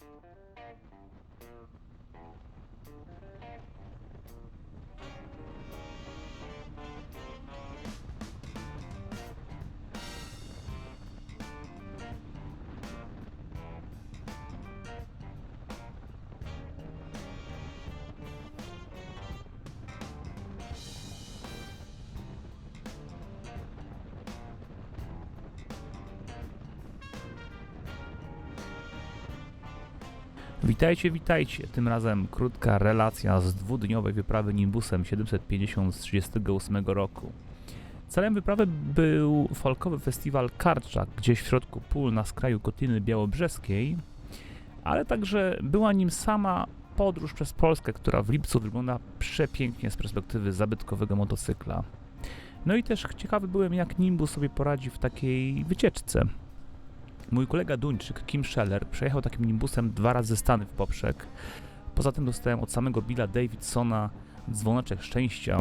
Thank you. Witajcie, witajcie. Tym razem krótka relacja z dwudniowej wyprawy Nimbusem 750 z 1938 roku. Celem wyprawy był folkowy festiwal Karczak, gdzieś w środku pól na skraju Kotliny Białobrzeskiej, ale także była nim sama podróż przez Polskę, która w lipcu wygląda przepięknie z perspektywy zabytkowego motocykla. No i też ciekawy byłem, jak Nimbus sobie poradzi w takiej wycieczce. Mój kolega Duńczyk, Kim Scheller, przejechał takim nimbusem dwa razy Stany w poprzek. Poza tym dostałem od samego Billa Davidsona dzwoneczek szczęścia.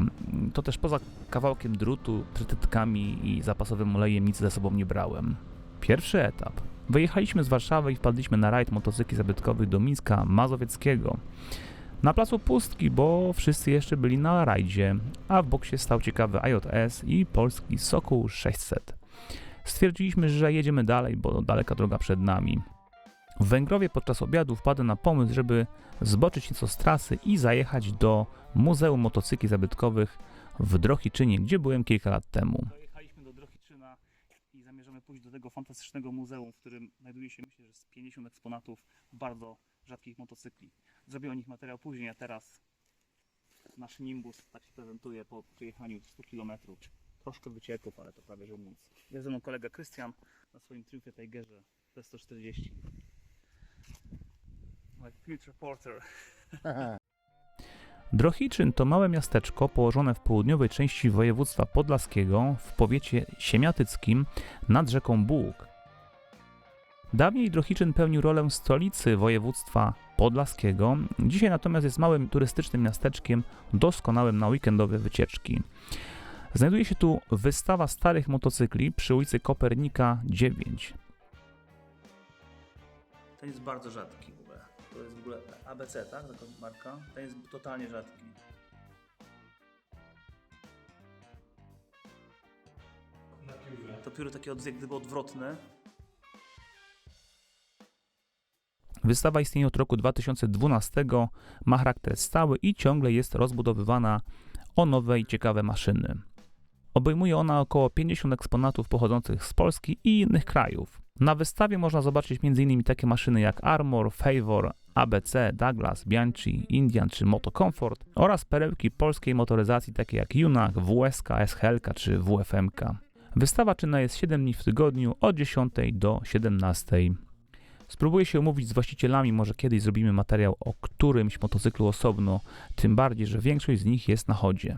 To też poza kawałkiem drutu, trytytkami i zapasowym olejem nic ze sobą nie brałem. Pierwszy etap. Wyjechaliśmy z Warszawy i wpadliśmy na rajd motocykli zabytkowych do Mińska Mazowieckiego. Na placu pustki, bo wszyscy jeszcze byli na rajdzie, a w boksie stał ciekawy IJS i polski Sokół 600. Stwierdziliśmy, że jedziemy dalej, bo daleka droga przed nami. W Węgrowie podczas obiadu wpadłem na pomysł, żeby zboczyć nieco z trasy i zajechać do Muzeum Motocykli Zabytkowych w Drohiczynie, gdzie byłem kilka lat temu. Dojechaliśmy do Drohiczyna i zamierzamy pójść do tego fantastycznego muzeum, w którym znajduje się myślę, że z 50 eksponatów bardzo rzadkich motocykli. Zrobię o nich materiał później, a teraz nasz Nimbus tak się prezentuje po przejechaniu 100 km. Troszkę wycieków, ale to prawie że nic. Jest ze mną kolega Krystian na swoim Triumphie Tigerze T140. My future porter. Drohiczyn to małe miasteczko położone w południowej części województwa podlaskiego w powiecie siemiatyckim nad rzeką Bóg. Dawniej Drohiczyn pełnił rolę stolicy województwa podlaskiego, dzisiaj natomiast jest małym turystycznym miasteczkiem doskonałym na weekendowe wycieczki. Znajduje się tu wystawa starych motocykli przy ulicy Kopernika 9. Ten jest bardzo rzadki w ogóle. To jest w ogóle ABC, tak? Taka marka. Ten jest totalnie rzadki. Na piórze. To pióro takie od, jak gdyby odwrotne. Wystawa istnieje od roku 2012, ma charakter stały i ciągle jest rozbudowywana o nowe i ciekawe maszyny. Obejmuje ona około 50 eksponatów pochodzących z Polski i innych krajów. Na wystawie można zobaczyć m.in. takie maszyny jak Armor, Favor, ABC, Douglas, Bianchi, Indian czy Moto Comfort oraz perełki polskiej motoryzacji takie jak Junach, WSK, SHLK czy WFMK. Wystawa czynna jest 7 dni w tygodniu od 10 do 17. Spróbuję się umówić z właścicielami, może kiedyś zrobimy materiał o którymś motocyklu osobno, tym bardziej, że większość z nich jest na chodzie.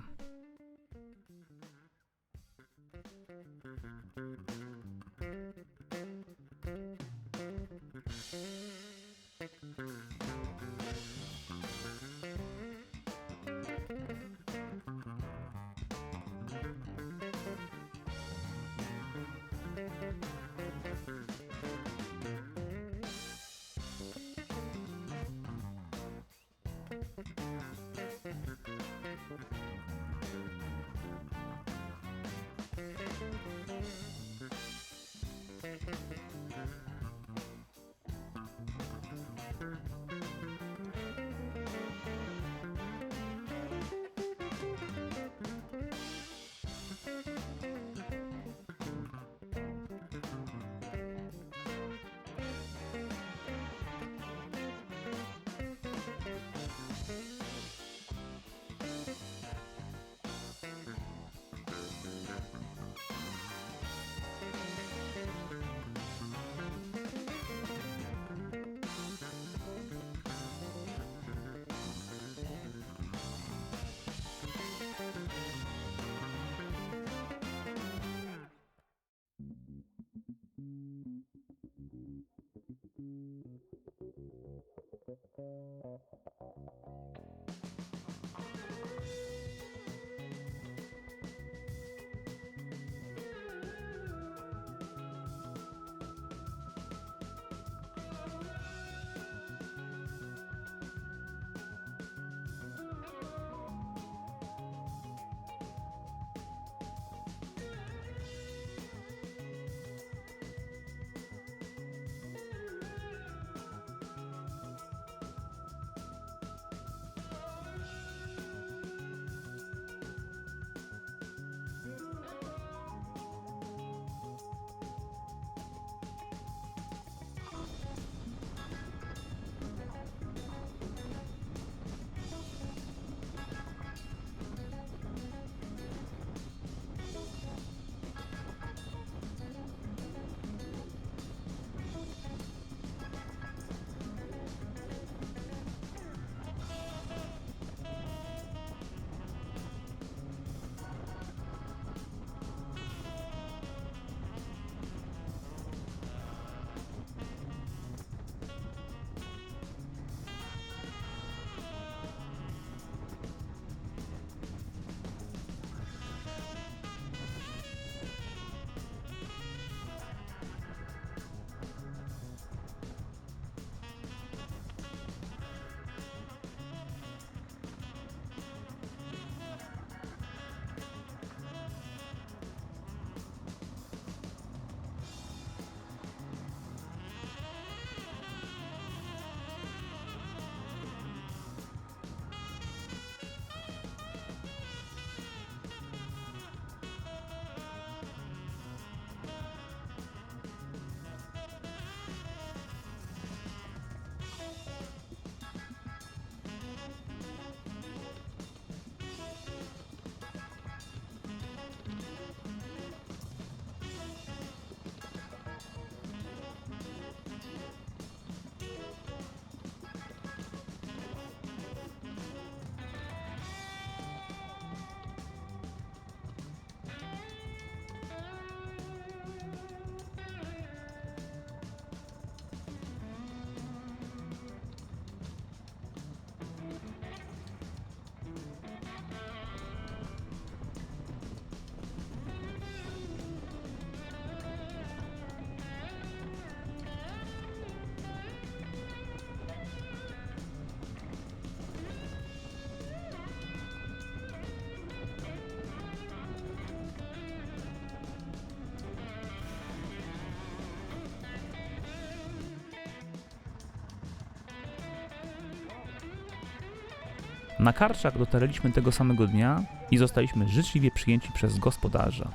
Na Karczak dotarliśmy tego samego dnia i zostaliśmy życzliwie przyjęci przez gospodarza.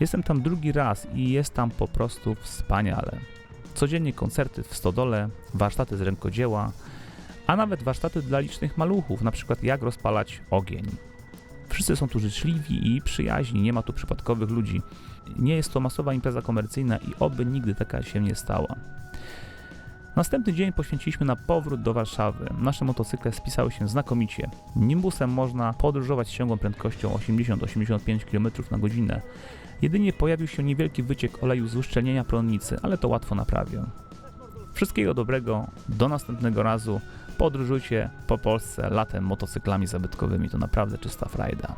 Jestem tam drugi raz i jest tam po prostu wspaniale. Codziennie koncerty w stodole, warsztaty z rękodzieła, a nawet warsztaty dla licznych maluchów, na przykład jak rozpalać ogień. Wszyscy są tu życzliwi i przyjaźni, nie ma tu przypadkowych ludzi. Nie jest to masowa impreza komercyjna i oby nigdy taka się nie stała. Następny dzień poświęciliśmy na powrót do Warszawy. Nasze motocykle spisały się znakomicie. Nimbusem można podróżować ciągłą prędkością 80-85 km na godzinę. Jedynie pojawił się niewielki wyciek oleju z uszczelnienia prądnicy, ale to łatwo naprawię. Wszystkiego dobrego, do następnego razu. Podróżujcie po Polsce latem motocyklami zabytkowymi, to naprawdę czysta frajda.